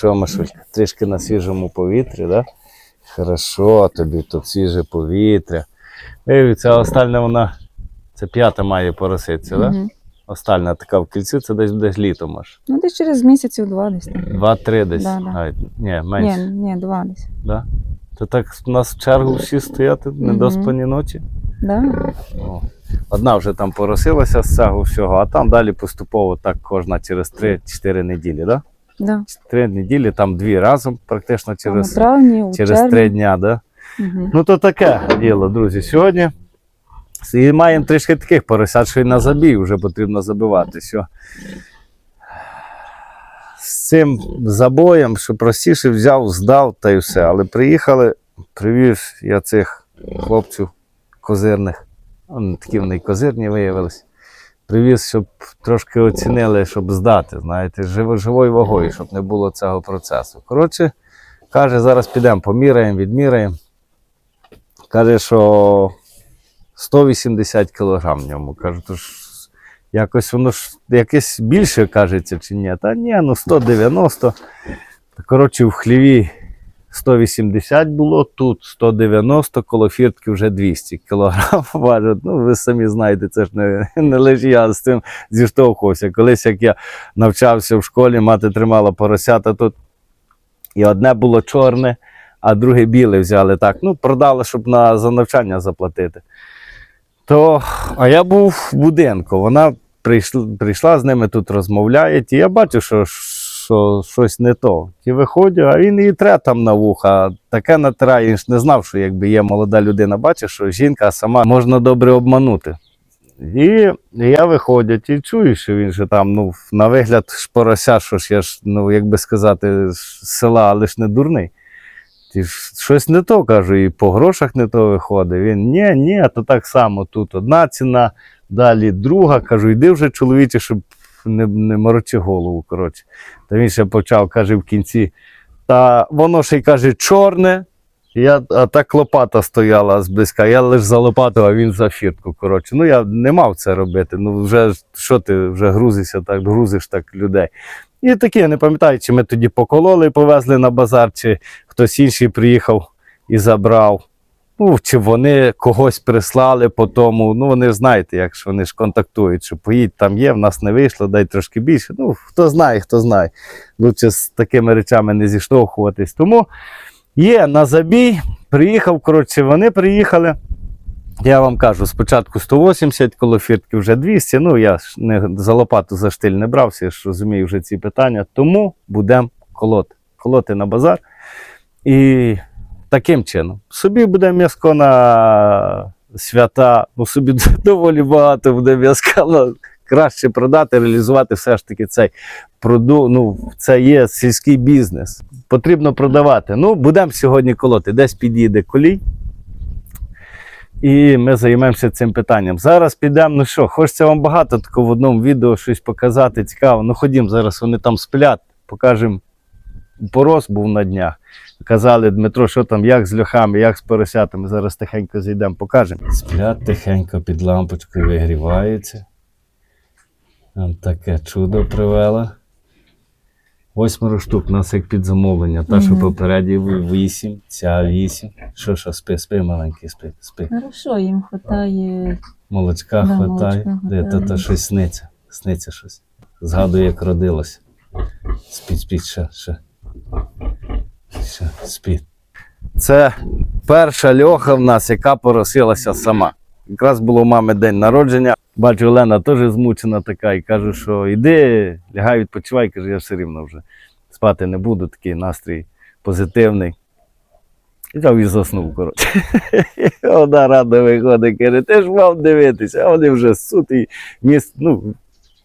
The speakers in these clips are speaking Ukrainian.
Що, Машулька, трішки на свіжому повітрі, да? Хорошо, тобі тут свіже повітря. Ця остальна вона, це п'ята має пороситися, да? Остальна така в кільці, це десь десь літом аж. Ну, десь через місяців два десь. Два-три десь. Да, да. навіть. Ні, менше. Ні, ні, два десь. Да? То так у нас в чергу всі стояти, недоспані ночі. Да? О. Одна вже там поросилася з цього всього, а там далі поступово так кожна через 3-4 неділі. Да? Да. Три неділі, там дві разом, практично через, травні, через три дня. Да? Мгм. Ну то таке діло, друзі. Сьогодні і маємо трішки таких поросят, що і на забій вже потрібно забивати. Все. З цим забоєм, що простіше взяв, здав та й все. Але приїхали, привіз я цих хлопців козирних. Вони такі вони й козирні виявилися. Привіз, щоб трошки оцінили, щоб здати, знаєте, живою вагою, щоб не було цього процесу. Коротше, каже, зараз підемо, поміряємо, відміряємо. Каже, що 180 кг в ньому. Кажу, то ж якось воно ж якесь більше кажеться чи ні. Та ні, ну 190. Коротше, в хліві 180 було, тут 190, коло фіртки вже 200 кг важить. Ну, ви самі знаєте, це ж не, не лише я з цим зіштовхувався. Колись, як я навчався в школі, мати тримала поросята тут. І одне було чорне, а друге біле взяли так. Ну, продали, щоб на, за навчання заплатити. То, а я був в будинку. Вона прийшла, прийшла з ними тут розмовляє, і я бачу, що, що щось не то. І виходжу, а він її тре там на вуха. Таке натирає, він ж не знав, що якби є молода людина, бачить, що жінка сама можна добре обманути. І я виходжу і чую, що він же там, ну, на вигляд ж порося, що ж я ж, ну, як би сказати, з села, але ж не дурний. Ті ж щось не то, кажу, і по грошах не то виходить. Він ні, ні, то так само тут одна ціна, далі друга. Кажу, йди вже чоловіче, щоб не, не морочи голову. коротше. Та він ще почав, каже, в кінці. Та воно ще й каже, чорне. Я, а так лопата стояла зблизька. Я лише за лопату, а він за фіртку. Коротше. Ну я не мав це робити. Ну вже що ти вже грузишся так, грузиш так людей. І таке, не пам'ятаю, чи ми тоді покололи і повезли на базар, чи хтось інший приїхав і забрав. Ну, чи вони когось прислали по тому. Ну, вони знаєте, як ж вони ж контактують, що поїдь, там є, в нас не вийшло, дай трошки більше. Ну, хто знає, хто знає. Лучше з такими речами не зіштовхуватись. Тому є на забій, приїхав, коротше, вони приїхали. Я вам кажу, спочатку 180, коло фіртки вже 200. Ну, я ж не за лопату за штиль не брався, я ж розумію вже ці питання. Тому будемо колоти. Колоти на базар. І таким чином. Собі буде м'язко на свята, ну собі доволі багато буде м'язка. але Краще продати, реалізувати все ж таки цей продукт. Ну, це є сільський бізнес. Потрібно продавати. Ну, будемо сьогодні колоти. Десь підійде колій. І ми займемося цим питанням. Зараз підемо. Ну що, хочеться вам багато такого в одному відео щось показати. Цікаво. Ну ходім, зараз вони там сплять, покажемо. Порос був на днях. Казали, Дмитро, що там, як з льохами, як з поросятами. Зараз тихенько зайдемо, покажемо. Сплять тихенько під лампочкою, вигріваються. Там таке чудо привела. Восьмеро штук, у нас як під замовлення. Та, що попереді вісім, ця вісім. Що, що, спи, спи, маленький, спи, спи. Хорошо, їм вистачає. Молочка Да, хватає. Де то, хватає. то щось сниться. Сниться щось. Згадую, як родилось. Спіть, спіть, ще, ще. Ще, спіть. Це перша льоха в нас, яка поросилася сама. Якраз було у мами день народження. Бачу, Олена теж змучена така і кажу, що йди, лягай, відпочивай. Каже, я все рівно вже спати не буду, такий настрій позитивний. Взяв і заснув, коротше. Вона рада виходить, каже, ти ж мав дивитися, а вони вже суд і міст, ну,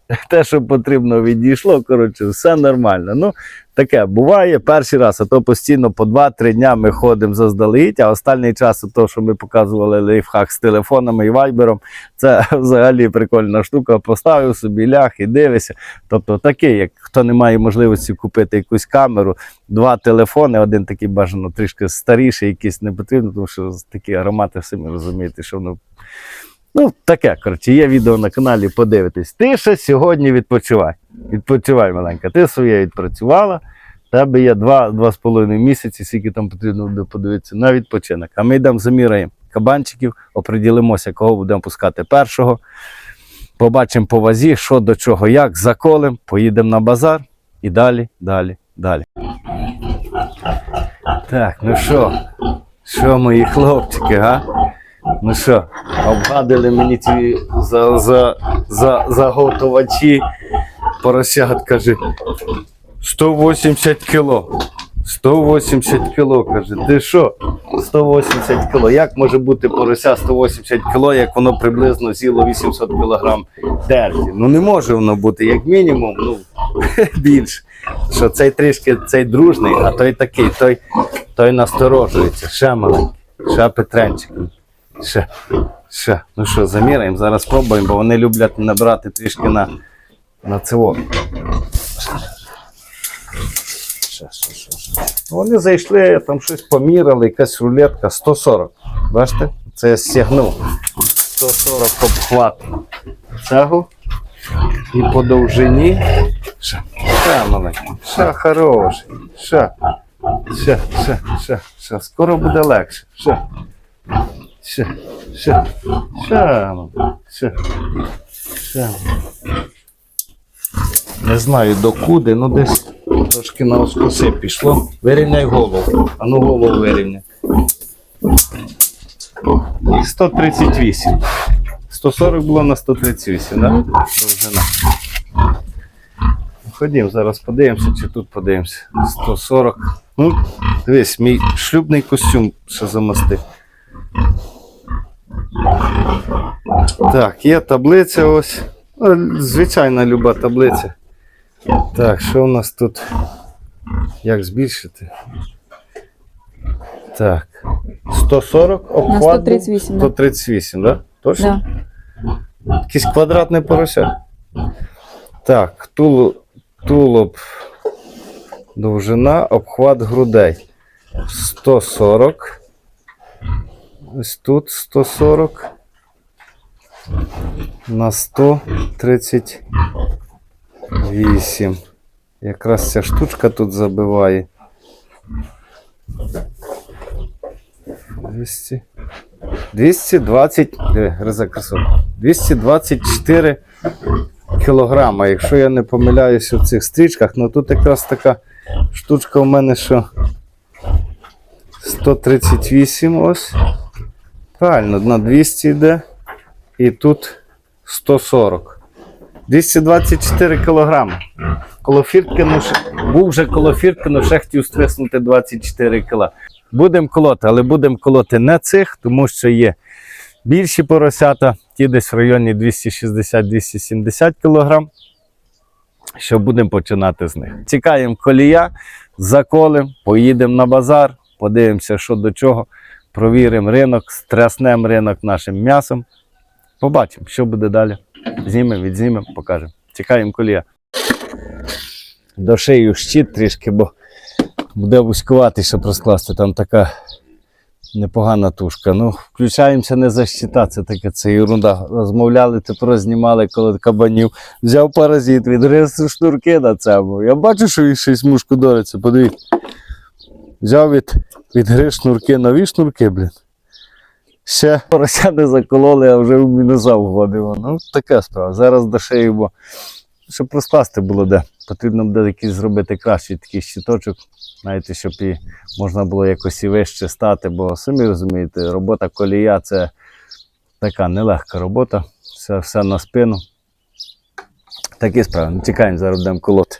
те, що потрібно, відійшло. Коротше, все нормально. Ну, таке буває перший раз, а то постійно по 2-3 дня ми ходимо заздалегідь, а останній час, то, що ми показували лайфхак з телефонами і вайбером, це взагалі прикольна штука. Поставив собі ляг і дивишся. Тобто такий, як хто не має можливості купити якусь камеру, два телефони, один такий бажано трішки старіший, якийсь не потрібно, тому що такі аромати самі розумієте, що воно. Ну, таке, коротше, є відео на каналі, подивитись. Ти ще сьогодні відпочивай. Відпочивай, маленька. Ти своє відпрацювала. Тебе є 2-2,5 місяці, скільки там потрібно буде подивитися на відпочинок. А ми йдемо заміряємо кабанчиків, оприділимося, кого будемо пускати першого. Побачимо по вазі, що до чого, як, заколем, поїдемо на базар і далі, далі, далі. Так, ну що, що мої хлопчики, га? Ну що, обгадили мені ці за, за, за, заготовачі поросят, каже, 180 кіло. 180 кіло, каже, ти що? 180 кіло. Як може бути порося 180 кіло, як воно приблизно з'їло 800 кілограм дерті? Ну не може воно бути, як мінімум, ну більше. Що цей трішки цей дружний, а той такий, той, той насторожується. Ще маленький, ще Петренчик. Ще, ще. Ну що, заміряємо, зараз спробуємо, бо вони люблять набрати трішки на, на цього. Ще, ще, ще, ще. Вони зайшли, там щось поміряли, якась рулетка 140. Бачите? Це я стягнув. 140 обхват цього. І по довжині. Ще хороший. Ще. Ще, ще, ще, ще. Скоро буде легше. Ще. Ще, ще, ще, ще, ще. Не знаю докуди, ну десь трошки на оскоси пішло. Вирівняй голову. А ну голову вирівняй. І 138. 140 було на 138, так? Да? Довжина. Ходім, зараз подивимося, чи тут подивимося. 140. Ну, дивись, мій шлюбний костюм ще замастив. Так, є таблиця ось. Ну, Звичайна люба таблиця. Так, що у нас тут? Як збільшити? Так. 140 обхват. був? 138, да. 138, да? Точно? Да. Якийсь квадратний порося. Так, тулу, тулуб, довжина, обхват грудей. 140. Ось тут 140. На 138. Якраз ця штучка тут забиває. 200. 220, диви, красот. 224 кілограма. Якщо я не помиляюся в цих стрічках, ну тут якраз така штучка у мене, що 138 ось. Правильно, на 200 йде. І тут 140. 224 кілограми. Колофірткину був вже коло Фірткину, ще хотів стиснути 24 кіла. Будемо колоти, але будемо колоти не цих, тому що є більші поросята, ті десь в районі 260-270 кг. Що будемо починати з них. Цікаємо колія, заколимо, поїдемо на базар, подивимося, що до чого, провіримо ринок, стреснемо ринок нашим м'ясом. Побачимо, що буде далі. Знімемо, відзнімемо, покажемо. Чекаємо колія. До шию щит трішки, бо буде вузькувати, щоб розкласти. Там така непогана тушка. Ну, включаємося не за щита, це таке це ерунда. Розмовляли, тепер знімали коло кабанів. Взяв паразит, відгриз шнурки на цьому. Я бачу, що він щось мушку дориться, подивіться. Взяв від, відгриз шнурки, нові шнурки, блін. Ще порося не закололи, а вже в мінуса вгодило. Ну, така справа. Зараз до шиї, бо щоб розкласти було де. Потрібно буде якийсь зробити кращий такий щиточок, знаєте, щоб і можна було якось і вище стати, бо самі розумієте, робота колія це така нелегка робота, все, все на спину. Такі справи. Ну, Чекаємо, зараз будемо колоти.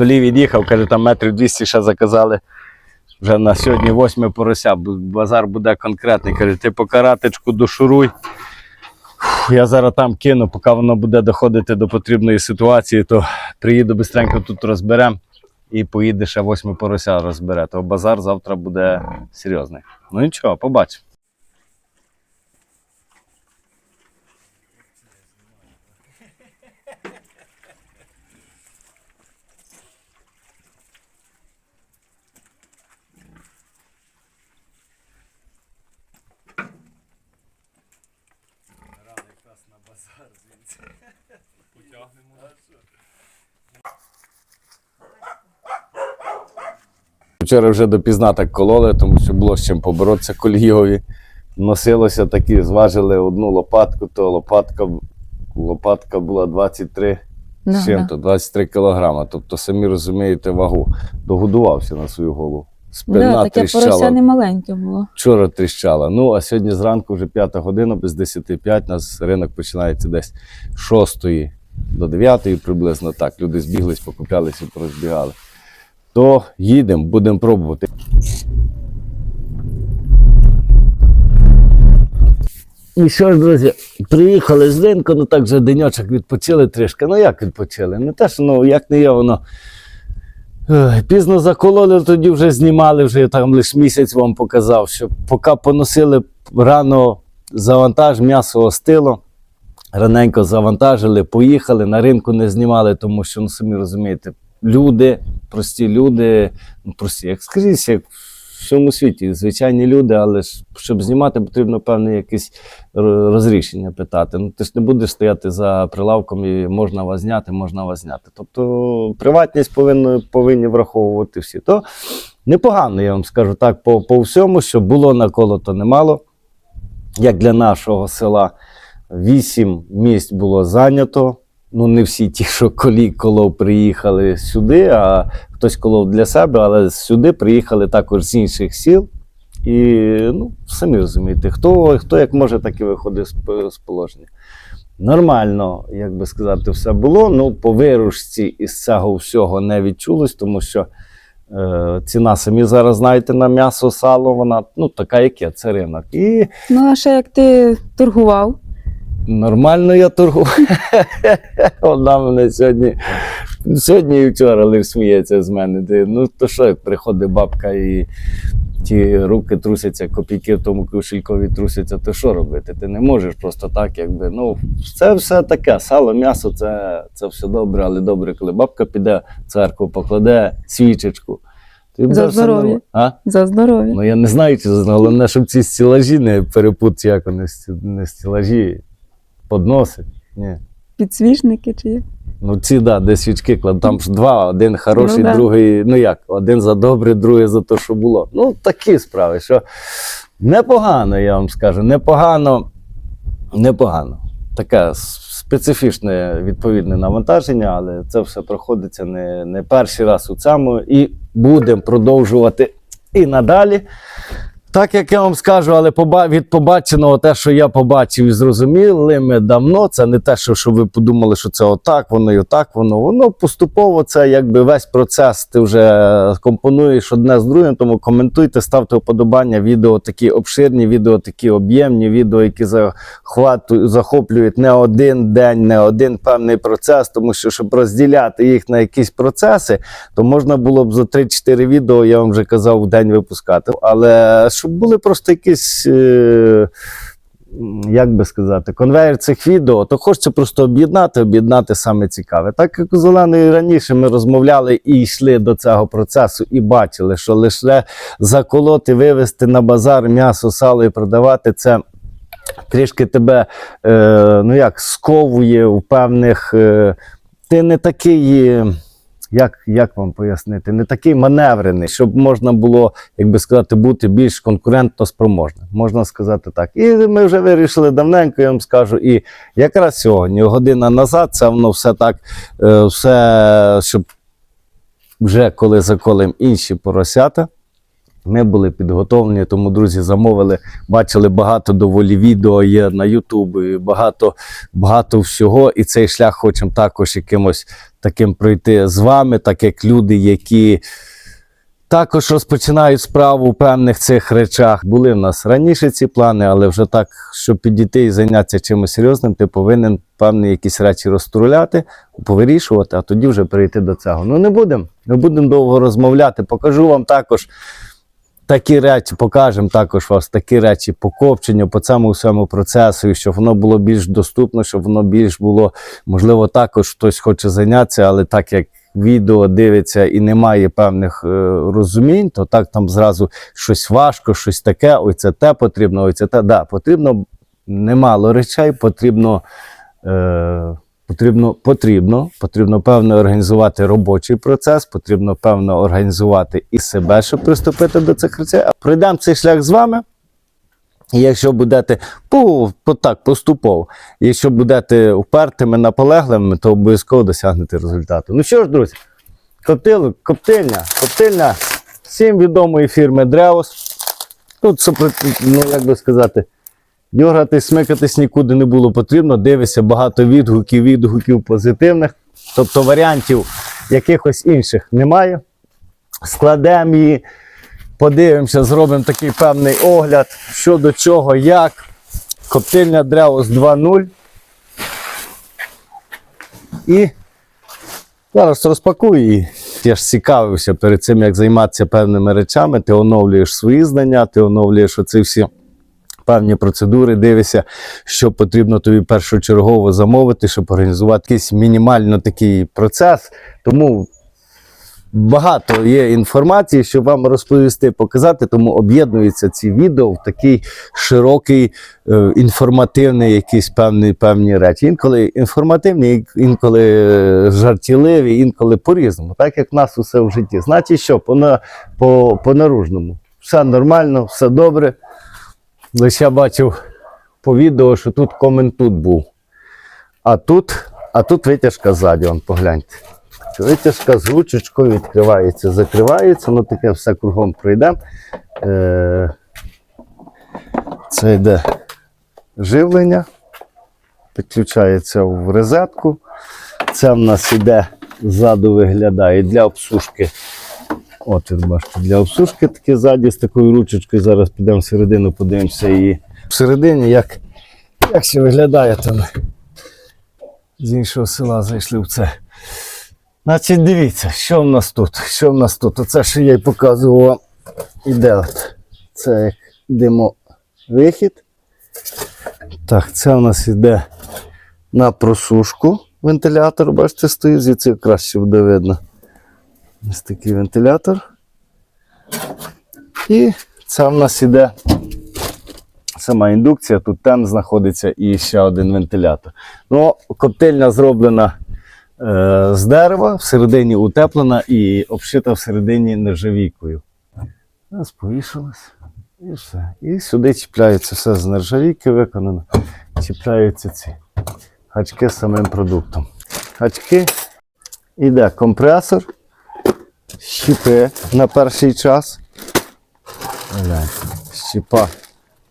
Колій від'їхав, каже, там метрів 200 ще заказали. Вже на сьогодні восьме порося, базар буде конкретний. Каже, ти по каратечку дошуруй. Я зараз там кину, поки воно буде доходити до потрібної ситуації, то приїду бистренько тут розберемо і поїде ще восьми порося розбере. То базар завтра буде серйозний. Ну нічого, побачимо. Вчора вже допізна так кололи, тому що було з чим поборотися колігові. Носилося такі, зважили одну лопатку, то лопатка, лопатка була 23 Да, з чим-то, 23 кілограма. Тобто, самі розумієте, вагу. Догодувався на свою голову. Да, таке тріщала. порося не маленьке було. Вчора тріщала. Ну, а сьогодні зранку вже п'ята година, без 10.05, у нас ринок починається десь з 6 до 9 приблизно так. Люди збіглись, покуплялись і порозбігали. То їдемо, будемо пробувати. І що ж, друзі, приїхали з ринку, ну так вже деньочок відпочили трішки. Ну як відпочили? Не те, що ну як не є, воно. Пізно закололи, тоді вже знімали, вже я там лише місяць вам показав, що поки поносили рано завантаж, м'ясо остило. Раненько завантажили, поїхали, на ринку не знімали, тому що, ну самі розумієте, люди, прості люди, ну прості, як скрізь, як в всьому світі, звичайні люди, але ж щоб знімати, потрібно певне якесь розрішення питати. Ну ти ж не будеш стояти за прилавком і можна вас зняти, можна вас зняти. Тобто приватність повинні, повинні враховувати всі. То непогано, я вам скажу так, по, по всьому, що було наколото немало, як для нашого села. Вісім місць було зайнято. Ну, не всі ті, що колі колов приїхали сюди, а хтось колов для себе, але сюди приїхали також з інших сіл. І ну, самі розумієте, хто, хто як може, так і виходить з, положення. Нормально, як би сказати, все було. Ну, по виручці із цього всього не відчулось, тому що е, ціна самі зараз знаєте на м'ясо, сало, вона ну, така, як є, це ринок. І Ну, а ще як ти торгував, Нормально я торгую. Вона мене сьогодні, сьогодні і вчора лише сміється з мене. Ну то що, як приходить бабка і ті руки трусяться, копійки в тому кошелькові трусяться, то що робити? Ти не можеш просто так, якби. Ну, це все таке. Сало, м'ясо це, це все добре, але добре, коли бабка піде в церкву, покладе свічечку. За здоров'я. За здоров'я. Ну я не знаю, чи головне, щоб ці стілажі не перепут, як вони не стілажі, подноси. Ні. Підсвічники чи як? Ну ці, да, де свічки кладуть. Там ж два, один хороший, Ну, да. другий, ну як, один за добре, другий за те, що було. Ну, такі справи, що непогано, я вам скажу, непогано, непогано. Таке специфічне відповідне навантаження, але це все проходиться не, не перший раз у цьому. І будемо продовжувати і надалі. Так як я вам скажу, але від побаченого, те, що я побачив і зрозуміли ми давно, це не те, що, ви подумали, що це отак, воно і отак, воно. Воно поступово це якби весь процес ти вже компонуєш одне з другим, тому коментуйте, ставте вподобання, відео такі обширні, відео такі об'ємні, відео, які захвату- захоплюють не один день, не один певний процес, тому що щоб розділяти їх на якісь процеси, то можна було б за 3-4 відео, я вам вже казав, в день випускати. Але щоб були просто якісь. Е- як би сказати, конвейер цих відео, то хочеться просто об'єднати, об'єднати саме цікаве. Так як у Зеленої раніше ми розмовляли і йшли до цього процесу, і бачили, що лише заколоти, вивезти на базар м'ясо, сало і продавати це. Трішки тебе е, ну як, сковує у певних. Е, ти не такий, як, як вам пояснити, не такий маневрений, щоб можна було, як би сказати, бути більш конкурентно спроможним. Можна сказати так. І ми вже вирішили давненько, я вам скажу. І якраз сьогодні, година назад, це воно все так, е, все, щоб вже коли заколим інші поросята. Ми були підготовлені, тому друзі замовили, бачили багато доволі відео є на Ютубі, багато, багато всього. І цей шлях хочемо також якимось таким пройти з вами, так як люди, які також розпочинають справу у певних цих речах. Були в нас раніше ці плани, але вже так, щоб підійти і зайнятися чимось серйозним, ти повинен певні якісь речі розтруляти, повирішувати, а тоді вже перейти до цього. Ну не будемо, не будемо довго розмовляти. Покажу вам також такі речі, покажемо також вас такі речі по копченню, по цьому всьому процесу, і щоб воно було більш доступно, щоб воно більш було, можливо, також хтось хоче зайнятися, але так як відео дивиться і немає певних е, розумінь, то так там зразу щось важко, щось таке, ой, це те потрібно, ой, це те. Да, потрібно немало речей, потрібно. Е, Потрібно, потрібно, потрібно певно організувати робочий процес, потрібно певно організувати і себе, щоб приступити до цих речей. Пройдемо цей шлях з вами. І якщо будете по, по так поступово, якщо будете упертими, наполегливими, то обов'язково досягнете результату. Ну що ж, друзі, коптил, коптильня, коптильня всім відомої фірми Дреус. Тут, ну як би сказати, Дьогатись, смикатись нікуди не було потрібно. Дивися, багато відгуків, відгуків позитивних. Тобто варіантів якихось інших немає. Складемо її, подивимося, зробимо такий певний огляд, що до чого, як. Коптильня Дреус 2.0. І зараз розпакую її. Я ж цікавився перед цим, як займатися певними речами. Ти оновлюєш свої знання, ти оновлюєш оці всі певні процедури, дивишся, що потрібно тобі першочергово замовити, щоб організувати якийсь мінімально такий процес. Тому багато є інформації, щоб вам розповісти, показати, тому об'єднуються ці відео в такий широкий, е, інформативний, якісь певні, певні речі. Інколи інформативні, інколи е, жартівливі, інколи по-різному, так як в нас усе в житті. Значить, що по, по, по наружному. Все нормально, все добре. Лише я бачив по відео, що тут комент тут був. А тут, а тут витяжка ззаді, вон, погляньте. Витяжка з ручечкою відкривається, закривається, ну таке все кругом пройде. Е, це йде живлення, підключається в розетку. Це в нас іде ззаду виглядає для обсушки От, бачите, для обсушки такі ззаді з такою ручечкою. Зараз підемо всередину, подивимося її. Всередині, як, як ще виглядає там. З іншого села зайшли в це. Значить, дивіться, що в нас тут? Що в нас тут? Оце, що я й показував. Іде. Це як димовихід. Так, це у нас йде на просушку. Вентилятор, бачите, стоїть, звідси краще буде видно. Ось такий вентилятор. І це в нас іде сама індукція, тут тен знаходиться і ще один вентилятор. Ну, коптильня зроблена е, з дерева, всередині утеплена і обшита всередині нержавійкою. Зараз повішалось. І все. І сюди чіпляється все з нержавійки виконано. Чіпляються ці гачки з самим продуктом. Гачки, іде компресор щіпи на перший час. Щіпа.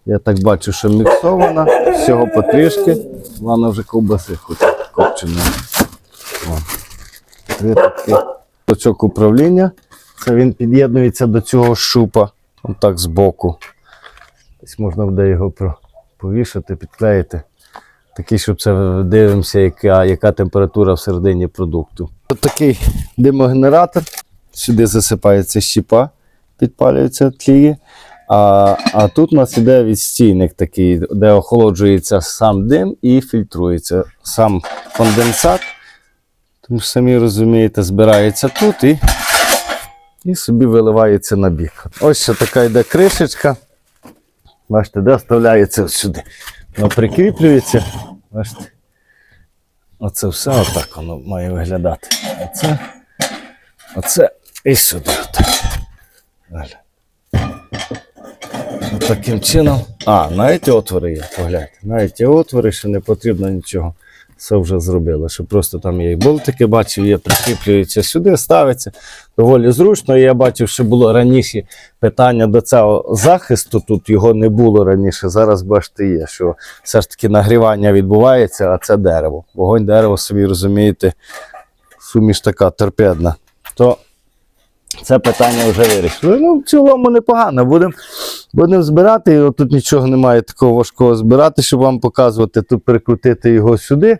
Я так бачу, що міксована, всього потрішки. Вона вже ковбаси хоче копченої. О. Три такі. Точок управління. Це він під'єднується до цього шупа. Отак збоку. Десь можна буде його повішати, підклеїти. Такий, щоб це дивимося, яка, яка температура всередині продукту. Ось такий димогенератор. Сюди засипається щіпа, підпалюється тліє. А, а тут у нас іде відстійник такий, де охолоджується сам дим і фільтрується сам конденсат. Тому що самі розумієте, збирається тут і, і собі виливається на бік. Ось ще така йде кришечка. Бачите, де вставляється сюди. Воно прикріплюється. Бачите. Оце все отак воно має виглядати. Оце. Оце і сюди. Далі. Таким чином. А, навіть отвори є, погляньте. Навіть отвори, що не потрібно нічого. Все вже зробили. Що просто там є і болтики, бачив, є, прикріплюються сюди, ставиться. Доволі зручно. І я бачив, що було раніше питання до цього захисту. Тут його не було раніше. Зараз бачите, є, що все ж таки нагрівання відбувається, а це дерево. Вогонь дерево собі розумієте, суміш така торпедна. То це питання вже вирішили. Ну, в цілому непогано. Будемо будем збирати. О, тут нічого немає такого важкого збирати, щоб вам показувати. Тут прикрутити його сюди.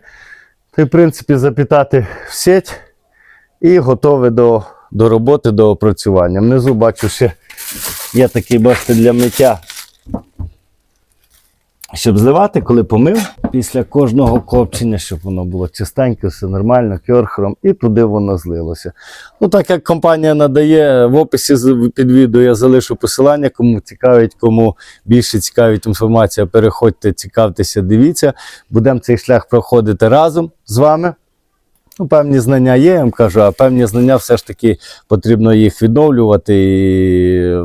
Та, в принципі, запітати в сеть і готове до, до роботи, до опрацювання. Внизу бачу ще є такий, бачите, для миття щоб зливати, коли помив, після кожного копчення, щоб воно було чистеньке, все нормально, кьорхром, і туди воно злилося. Ну, так як компанія надає в описі під відео, я залишу посилання, кому цікавить, кому більше цікавить інформація, переходьте, цікавтеся, дивіться. Будемо цей шлях проходити разом з вами. Ну, певні знання є, я вам кажу, а певні знання все ж таки потрібно їх відновлювати. І,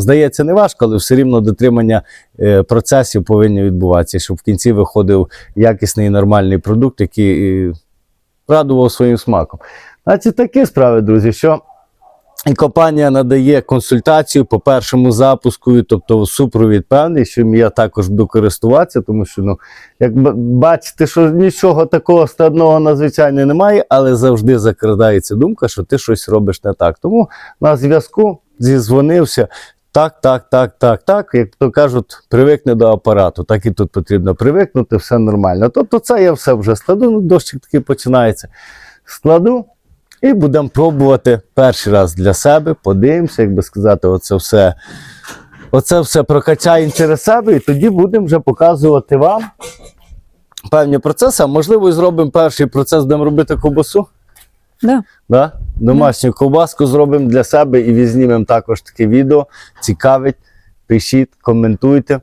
здається, не важко, але все рівно дотримання е, процесів повинні відбуватися, щоб в кінці виходив якісний і нормальний продукт, який е, радував своїм смаком. Значить, такі справи, друзі, що і компанія надає консультацію по першому запуску, тобто супровід певний, що я також буду користуватися, тому що, ну, як бачите, що нічого такого складного надзвичайно немає, але завжди закрадається думка, що ти щось робиш не так. Тому на зв'язку зізвонився. Так, так, так, так, так. Як то кажуть, привикне до апарату, так і тут потрібно привикнути, все нормально. Тобто це я все вже складу, ну, дощик такий починається. Складу і будемо пробувати перший раз для себе, подивимося, як би сказати, оце все, оце все прокачаємо через себе, і тоді будемо вже показувати вам певні процеси. А можливо, зробимо перший процес, будемо робити ковбасу. Да. Да? Домашню ковбаску зробимо для себе і візнімемо також таке відео. Цікавить, пишіть, коментуйте.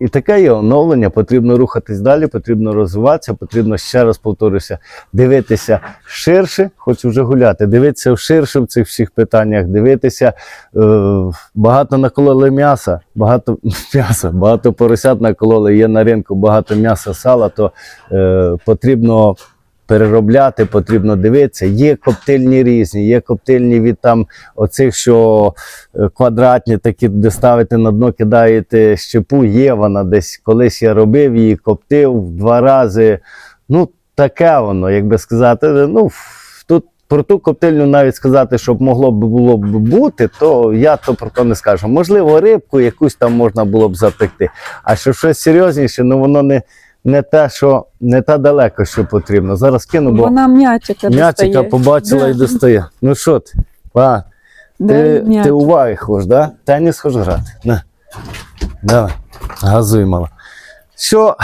І таке є оновлення, потрібно рухатись далі, потрібно розвиватися, потрібно, ще раз повторюся, дивитися ширше, хочу вже гуляти, дивитися ширше в цих всіх питаннях, дивитися. Е, багато накололи м'яса, багато м'яса, багато поросят накололи, є на ринку багато м'яса, сала, то е, потрібно переробляти, потрібно дивитися. Є коптильні різні, є коптильні від там оцих, що е, квадратні, такі, де ставите на дно, кидаєте щепу. Є вона десь колись я робив її, коптив два рази. Ну, таке воно, як би сказати. Ну, про ту коптильню навіть сказати, щоб могло б було б бути, то я то про то не скажу. Можливо, рибку якусь там можна було б запекти. А що щось серйозніше, ну воно не, не те, що не те далеко, що потрібно. Зараз кину, бо Вона м'ячика м'ячика побачила Да. і достає. Ну що ти? Да, ти, м'ячик. ти уваги хочеш, да? Теніс хочеш грати? На. Давай, газуй мало. Що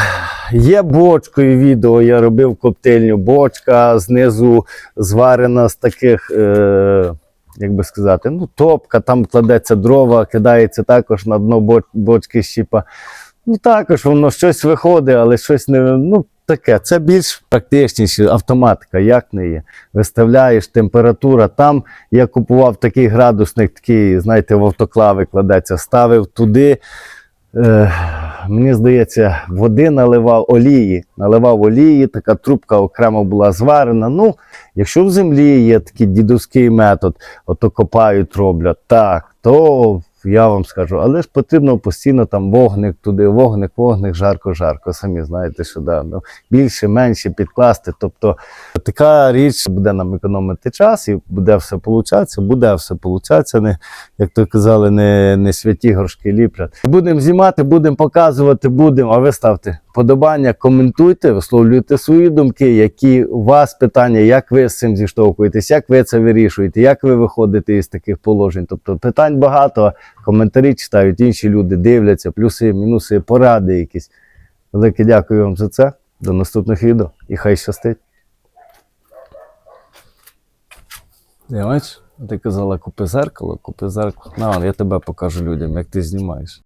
є бочкою відео, я робив коптильню. Бочка знизу зварена з таких, е, як би сказати, ну, топка, там кладеться дрова, кидається також на дно боч- бочки щіпа. Ну, також воно щось виходить, але щось не. Ну, таке. Це більш практичніше, автоматика, як не є. Виставляєш температура. Там я купував такий градусник, такий, знаєте, в автоклави кладеться, ставив туди. Е, мені здається, води наливав олії. Наливав олії, така трубка окремо була зварена. Ну, якщо в землі є такий дідовський метод, ото копають, роблять, так, то я вам скажу, але ж потрібно постійно там вогник туди, вогник, вогник, жарко, жарко. Самі знаєте, що да, ну, більше, менше підкласти. Тобто така річ буде нам економити час і буде все получатися, буде все получатися. Не, як то казали, не, не святі горшки ліплять. Будемо знімати, будемо показувати, будемо. А ви ставте подобання, коментуйте, висловлюйте свої думки, які у вас питання, як ви з цим зіштовхуєтесь, як ви це вирішуєте, як ви виходите із таких положень. Тобто питань багато, коментарі читають, інші люди дивляться, плюси, мінуси, поради якісь. Велике дякую вам за це. До наступних відео і хай щастить. Я ти казала, купи зеркало, купи зеркало. На, я тебе покажу людям, як ти знімаєш.